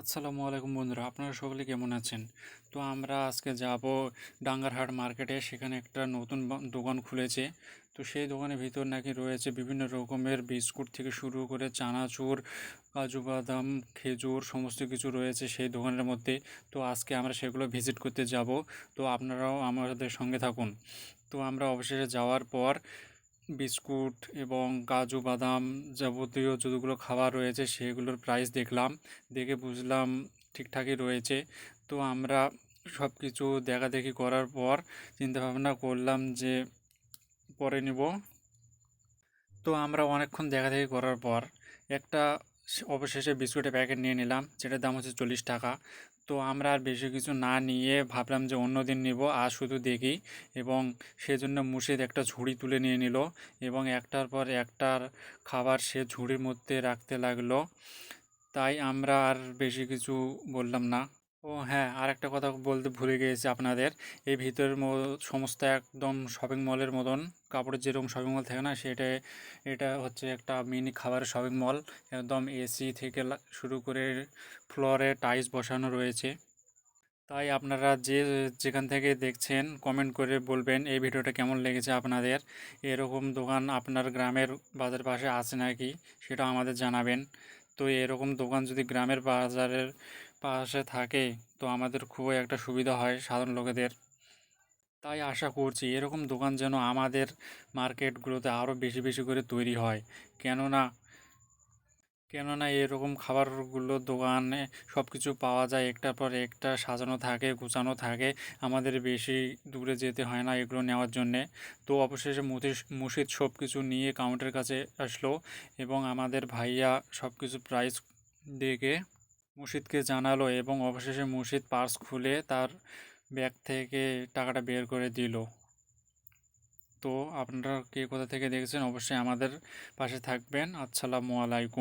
আসসালামু আলাইকুম বন্ধুরা, আপনারা সকলে কেমন আছেন? তো আমরা আজকে যাব ডাঙ্গারহাট মার্কেটে, সেখানে একটা নতুন দোকান খুলেছে। তো সেই দোকানের ভিতর নাকি রয়েছে বিভিন্ন রকমের বিস্কুট থেকে শুরু করে চানাচুর কাজু বাদাম খেজুর, সমস্ত কিছু রয়েছে সেই দোকানের মধ্যে। তো আজকে আমরা সেগুলো ভিজিট করতে যাব। তো আপনারাও আমাদের সঙ্গে থাকুন। তো আমরা অবশেষে যাওয়ার পর বিস্কুট এবং কাজু বাদাম যাবতীয় যতগুলো খাবার রয়েছে সেগুলোর প্রাইস দেখলাম। দেখে বুঝলাম ঠিকঠাকই রয়েছে। তো আমরা সব কিছু দেখাদেখি করার পর চিন্তাভাবনা করলাম যে পরে নিব। তো আমরা অনেকক্ষণ দেখাদেখি করার পর একটা অবশেষে বিস্কুটের প্যাকেট নিয়ে নিলাম, যেটার দাম হচ্ছে চল্লিশ টাকা। তো আমরা আর বেশি কিছু না নিয়ে ভাবলাম যে অন্য দিন নিব, আর শুধু দেখি। এবং সেজন্য মুর্শিদ একটা ঝুড়ি তুলে নিয়ে নিল এবং একটার পর একটার খাবার সে ঝুড়ির মধ্যে রাখতে লাগল। তাই আমরা আর বেশি কিছু বললাম না। ও হ্যাঁ আর একটা কথা বলতে ভুলে গিয়েছি আপনাদের। এই ভিতরের সমস্ত একদম শপিং মলের মতন কাপড়ের যেরকম শপিং মল থাকে না, সেটা, এটা হচ্ছে একটা মিনি খাবারের শপিং মল একদম এসি থেকে শুরু করে ফ্লোরে টাইলস বসানো রয়েছে। তাই আপনারা যে, যেখান থেকে দেখছেন কমেন্ট করে বলবেন এই ভিডিওটা কেমন লেগেছে আপনাদের। এরকম দোকান আপনার গ্রামের বাজার পাশে আছে নাকি, সেটা আমাদের জানাবেন। তো এরকম দোকান যদি গ্রামের বাজারের পাশে থাকে তো আমাদের খুবই একটা সুবিধা হয় সাধারণ লোকেদের। তাই আশা করছি এরকম দোকান যেন আমাদের মার্কেটগুলোতে আরও বেশি বেশি করে তৈরি হয়। কেননা কেননা এরকম খাবারগুলো দোকানে সব কিছু পাওয়া যায়, একটার পর একটা সাজানো থাকে, গুছানো থাকে, আমাদের বেশি দূরে যেতে হয় না এগুলো নেওয়ার জন্যে। তো অবশেষে মুদিস মুর্শিদ সব কিছু নিয়ে কাউন্টারের কাছে আসলো এবং আমাদের ভাইয়া সব কিছু প্রাইস দেখে মুর্শিদকে জানালো এবং অবশেষে মুর্শিদ পার্স খুলে তার ব্যাগ থেকে টাকাটা বের করে দিল। তো আপনারা কে কোথা থেকে দেখেছেন? অবশ্যই আমাদের পাশে থাকবেন। আসসালামু আলাইকুম।